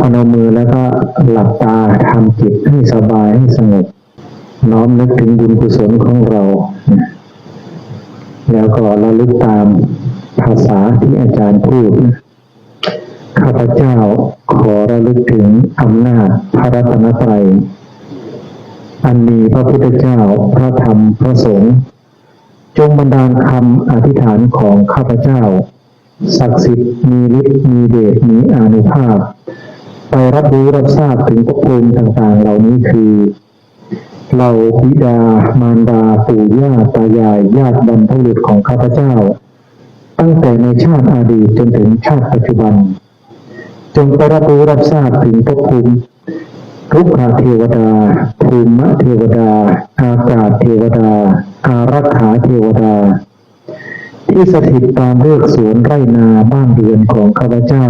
พนมมือแล้วก็หลับตาทำจิตให้สบายให้สงบน้อมนึกถึงบุญกุศลของเรา แล้วก็ระลึกตามภาษาที่อาจารย์พูด ข้าพเจ้าขอระลึกถึงอำนาจพระรัตนตรัย อันมีพระพุทธเจ้าพระธรรมพระสงฆ์จงบันดาลคำอธิษฐานของข้าพเจ้า ศักดิ์สิทธิ์มีฤทธิ์มีเดชมีอานุภาพ ไปรับรู้รับทราบถึงภพภูมิต่างๆ เหล่านี้คือเหล่าบิดามารดาปู่ย่าตายายญาติบรรพบุรุษของข้าพเจ้า ตั้งแต่ในชาติอดีตจนถึงชาติปัจจุบัน จงไปรับรู้รับทราบถึงภพภูมิทุกขเทวดาภูมิเทวดา อากาศเทวดา อารักขาเทวดา ที่สถิตตามเลือกสวนไร่นาบ้านเรือนของข้าพเจ้า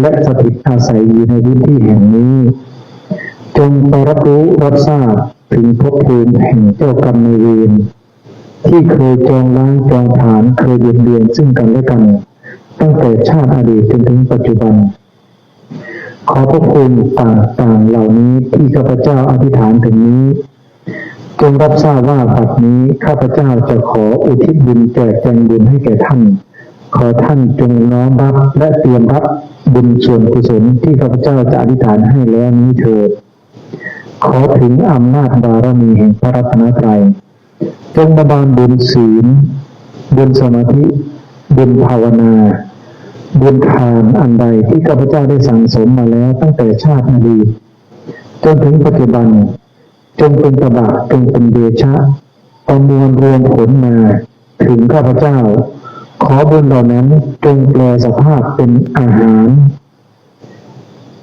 และสถิตอาศัยอยู่ในพื้นที่แห่งนี้ จงไปรับรู้รับทราบถึงภพภูมิแห่งเจ้ากรรมในายเวรที่เคยจองล้างจองผานเคยเบียดเบียนซึ่งกันและกัน ตั้งแต่ชาติอดีตจนถึงปัจจุบัน ขอพระคุณต่างๆเหล่านี้ที่ข้าพเจ้าอธิษฐานถึงนี้ จงรับทราบว่าบัดนี้ข้าพเจ้าจะขออุทิศบุญแจกแจงบุญให้แก่ท่าน ขอท่านจงน้อมรับและเตรียมรับบุญส่วนกุศลที่ข้าพเจ้าจะอธิษฐานให้แล้วนี้เถิดขอถึงอำนาจบารมีแห่งพระรัตนตรัยจงบันดาลบุญศีล บุญสมาธิ บุญภาวนา บุญทานอันใดที่ข้าพเจ้าได้สั่งสมมาแล้วตั้งแต่ชาติอดีตจนถึงปัจจุบัน จงเป็นตบะจงเป็นเดชะประมวลรวมผลมา ถึงข้าพเจ้า ขอบุญเหล่านั้นจงแปลสภาพเป็นอาหาร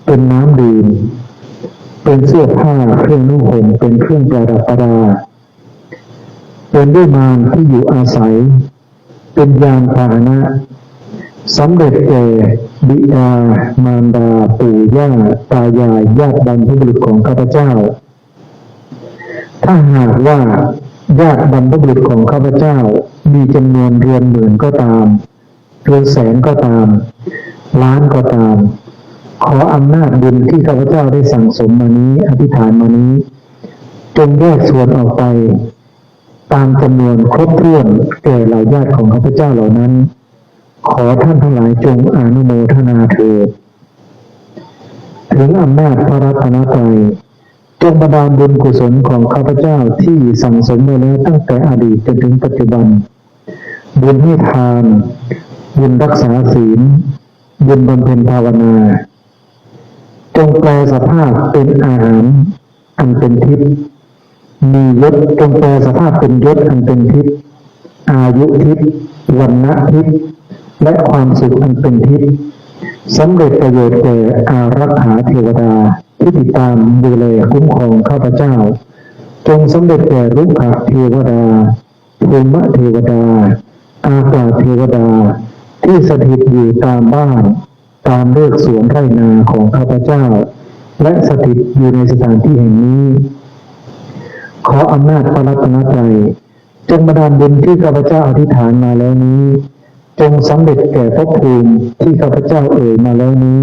เป็นน้ำดื่มเป็นเสื้อผ้าเครื่องนุ่งห่มเป็นเครื่องประดับประดาเป็นด้วยมารที่อยู่อาศัย เป็นยานพาหนะสำเร็จแก่บิดามารดาปู่ย่าตายายญาติบรรพบุรุษของข้าพเจ้า ถ้าหากว่าญาติบรรพบุรุษของข้าพเจ้ามีจำนวนเรือนหมื่นก็ตามเรือนแสนก็ตาม ล้านก็ตาม ขออำนาจบุญที่ข้าพเจ้าได้สั่งสมมานี้อธิษฐานมานี้ จงแยกส่วนออกไป ตามจำนวนครบถ้วนแก่เหล่าญาติของข้าพเจ้าเหล่านั้น ขอท่านทั้งหลายจงอนุโมทนาเถิดถึงอำนาจพระรัตนตรัย จงบันดาลบุญกุศลของข้าพเจ้าที่สั่งสมไว้แล้วตั้งแต่อดีตจนถึงปัจจุบัน บุญให้ทาน บุญรักษาศีล บุญบำเพ็ญภาวนา จงแปลสภาพเป็นอาหารอันเป็นทิพย์มียศจงแปลสภาพเป็นยศอันเป็นทิพย์อายุทิพย์วันณะทิพย์และความสุขอันเป็นทิพย์สำเร็จประโยชน์แก่อารักขาเทวดา ที่ติดตามดูแลคุ้มครองข้าพเจ้า จงสำเร็จแก่รุกขเทวดาภูมิเทวดา อากาศเทวดา ที่สถิตอยู่ตามบ้าน ตามเลือกสวนไร่นาของข้าพเจ้า และสถิตอยู่ในสถานที่แห่งนี้ ขออำนาจพระรัตนตรัยจงบันดาลบุญที่ข้าพเจ้าอธิษฐานมาแล้วนี้ จงสำเร็จแก่ภพภูมิที่ข้าพเจ้าเอ่ยมาแล้วนี้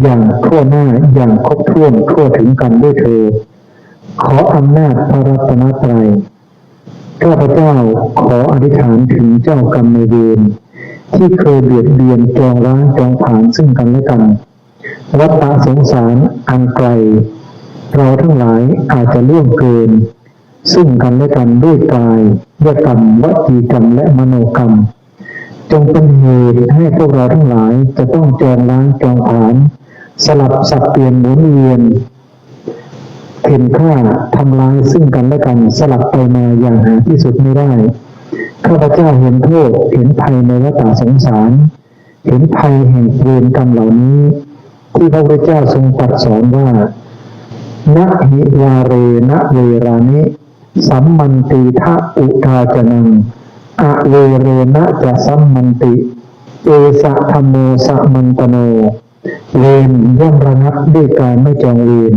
อย่างทั่วหน้าอย่างครบถ้วนทั่วถึงกันด้วยเธอ ขออำนาจพระรัตนตรัยข้าพเจ้าขออธิษฐานถึงเจ้ากรรมในเวรที่เคยเบียดเบียนจองล้างจองผานซึ่งกันและกัน วัฏฏะสงสารอันไกล เราทั้งหลายอาจจะล่วงเกิน ซึ่งกันและกันด้วยกายด้วยกรรมวจีกรรมและมโนกรรม จงเป็นเหตุให้พวกเราทั้งหลายจะต้องจองล้างจองผาน สลับสับเปลี่ยนหมุนเวียนเข็นฆ่าทำลายซึ่งกันและกันสลับไปมาอย่างหาที่สุดไม่ได้ ข้าพเจ้าเห็นโทษเห็นภัยในวัฏสงสาร เห็นภัยแห่งเวรกรรมเหล่านี้ ที่พระพุทธเจ้าทรงตรัสสอนว่านะหิวาเรนะเวรานิสัมมันติทะอุทาจนังอะเวเรนะจะสัมมันติ เอสะธรรมโมสะมันตโน เวรย่อมระงับด้วยการไม่จองเวร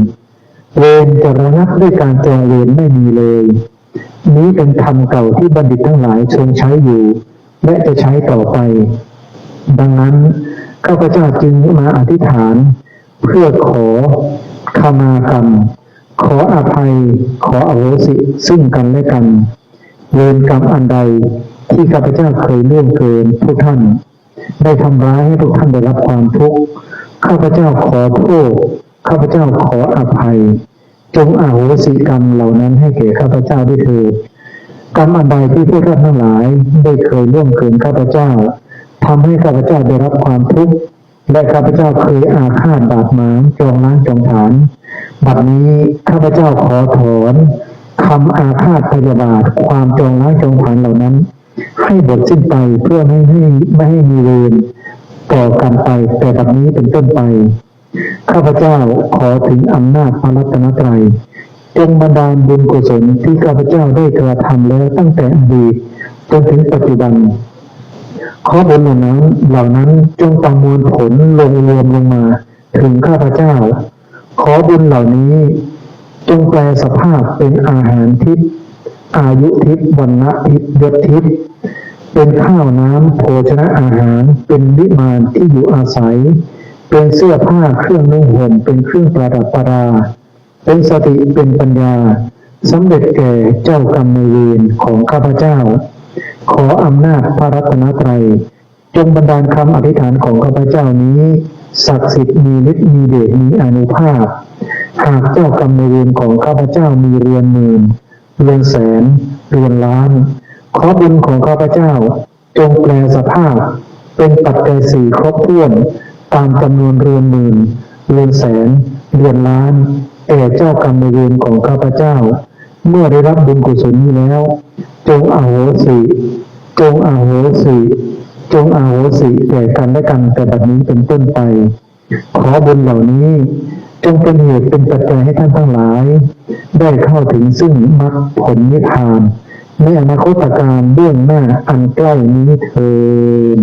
เวรจะระงับด้วยการจองเวรไม่มีเลย นี้เป็นคำเก่าที่บัณฑิตทั้งหลายทรงใช้อยู่ และจะใช้ต่อไป ดังนั้นข้าพเจ้าจึงมาอธิษฐาน เพื่อขอขมากรรม ขออภัย ขออโหสิซึ่งกันและกัน เวรกรรมอันใดที่ข้าพเจ้าเคยล่วงเกินพวกท่าน ได้ทำร้ายให้ทุกท่านได้รับความทุกข์ ข้าพเจ้าขอโทษข้าพเจ้าขออภัย จงอาโหสิกรรมเหล่านั้นให้แก่ข้าพเจ้าด้วยเถิดกรรมอันใดที่พวกท่านทั้งหลายได้เคยล่วงเกินข้าพเจ้าทำให้ข้าพเจ้าได้รับความทุกข์และข้าพเจ้าเคยอาฆาตบาดหมางจองล้างจองผลาน บัดนี้ข้าพเจ้าขอถอนคำอาฆาตพยาบาทความจองล้างจองผานเหล่านั้น ให้หมดสิ้นไปเพื่อไม่ให้ไม่ให้มีเวร ต่อกันไปแต่บัดนี้เป็นต้นไป ข้าพเจ้าขอถึงอำนาจพระรัตนตรัยจงบันดาลบุญกุศลที่ข้าพเจ้าได้กระทำแล้วตั้งแต่อดีตจนถึงปัจจุบัน ขอบุญเหล่านั้นเหล่านั้นจงประมวลผลลงรวมลงมา ถึงข้าพเจ้า ขอบุญเหล่านี้ จงแปลสภาพเป็นอาหารทิพย์อายุทิพย์วันณะทิพย์ยศทิพย์ เป็นข้าวน้ำโภชนะอาหาร เป็นวิมานที่อยู่อาศัย เป็นเสื้อผ้าเครื่องนุ่งห่มเป็นเครื่องประดับประดา เป็นสติเป็นปัญญาสำเร็จแก่เจ้ากรรมนเวรของข้าพเจ้า ขออำนาจพระรัตนตรัย จงบันดาลคำอธิษฐานของข้าพเจ้านี้ ศักดิ์สิทธิ์มีฤทธิ์มีเดชมีอนุภาพ หากเจ้ากรรมนเวรของข้าพเจ้ามีเรือนหมื่นเรือนแสน เรือนล้าน ขอบุญของข้าพเจ้า จงแปลสภาพ เป็นปัจจัยสี่ครบถ้วน ตามจำนวนเรือนหมื่นเรือนแสนเรือนล้านแก่เจ้ากรรมนายเวรของข้าพเจ้า เมื่อได้รับบุญกุศลนี้แล้ว จงอโหสิจงอโหสิจงอโหสิแก่กันและกันแต่บัดนี้เป็นต้นไป ขอบุญเหล่านี้จงเป็นเหตุเป็นปัจจัยให้ท่านทั้งหลาย ได้เข้าถึงซึ่งมรรคผลนิพพาน ในอนาคตการเบื้องหน้าอันใกล้นี้เทอ